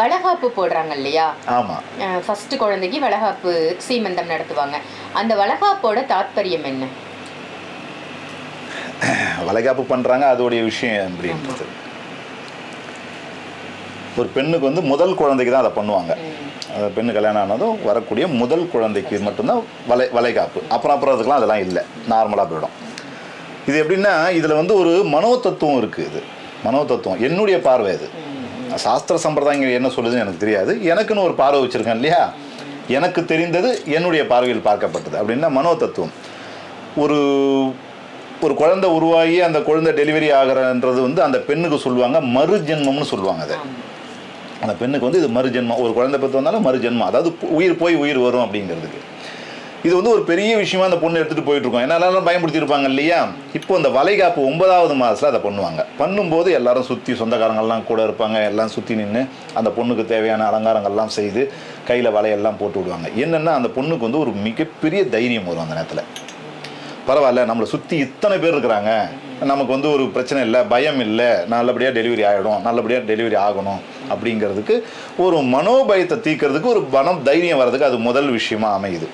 வளகாப்பு போடுறாங்க இல்லையா? ஆமாம் ஃபர்ஸ்ட் குழந்தைக்கு வளகாப்பு சீமந்தம் நடத்துவாங்க. அந்த வளகாப்போட தாத்பரியம் என்ன? வளைகாப்பு பண்ணுறாங்க அதோடைய விஷயம் அப்படின்றது ஒரு பெண்ணுக்கு வந்து முதல் குழந்தைக்கு தான் அதை பண்ணுவாங்க. அந்த பெண்ணு கல்யாணம் ஆனதும் வரக்கூடிய முதல் குழந்தைக்கு மட்டும்தான் வளை வளைகாப்பு. அப்புறம் அப்புறம் அதுக்கெலாம் அதெல்லாம் இல்லை. நார்மலாக போயிடும். இது எப்படின்னா இதில் வந்து ஒரு மனோ தத்துவம் இருக்குது இது. மனோ தத்துவம் என்னுடைய பார்வை இது சாஸ்திர சம்பிரதாயங்கள் என்ன சொல்லுதுன்னு எனக்கு தெரியாது. எனக்குன்னு ஒரு பார்வை வச்சுருக்கேன் இல்லையா? எனக்கு தெரிந்தது என்னுடைய பார்வையில் பார்க்கப்பட்டது அப்படின்னா மனோ தத்துவம் ஒரு ஒரு குழந்தை உருவாகி அந்த குழந்தை டெலிவரி ஆகிறன்றது வந்து அந்த பெண்ணுக்கு சொல்லுவாங்க மறு ஜென்மம்னு சொல்லுவாங்க அதை. அந்த பெண்ணுக்கு வந்து இது மறுஜென்மம். ஒரு குழந்தை பெற்று வந்தாலும் மறுஜென்மம். அதாவது உயிர் போய் உயிர் வரும் அப்படிங்கிறதுக்கு. இது வந்து ஒரு பெரிய விஷயமா அந்த பொண்ணு எடுத்துகிட்டு போயிட்டுருக்கோம். ஏன்னா எல்லாரும் பயன்படுத்தியிருப்பாங்க இல்லையா? இப்போ இந்த வளைகாப்பு ஒன்பதாவது மாதத்தில் அதை பண்ணுவாங்க. பண்ணும்போது எல்லாரும் சுற்றி சொந்தக்காரங்கள்லாம் கூட இருப்பாங்க. எல்லாம் சுற்றி நின்று அந்த பொண்ணுக்கு தேவையான அலங்காரங்கள்லாம் செய்து கையில் வலையெல்லாம் போட்டு விடுவாங்க. என்னென்னா அந்த பொண்ணுக்கு வந்து ஒரு மிகப்பெரிய தைரியம் வரும் அந்த நேரத்தில். பரவாயில்ல நம்மளை சுற்றி இத்தனை பேர் இருக்கிறாங்க. நமக்கு வந்து ஒரு பிரச்சனை இல்லை பயம் இல்லை. நல்லபடியாக டெலிவரி ஆகிடும் நல்லபடியாக டெலிவரி ஆகணும் அப்படிங்கிறதுக்கு ஒரு மனோபயத்தை தீர்க்கறதுக்கு ஒரு பணம் தைரியம் வர்றதுக்கு அது முதல் விஷயமா அமையுது.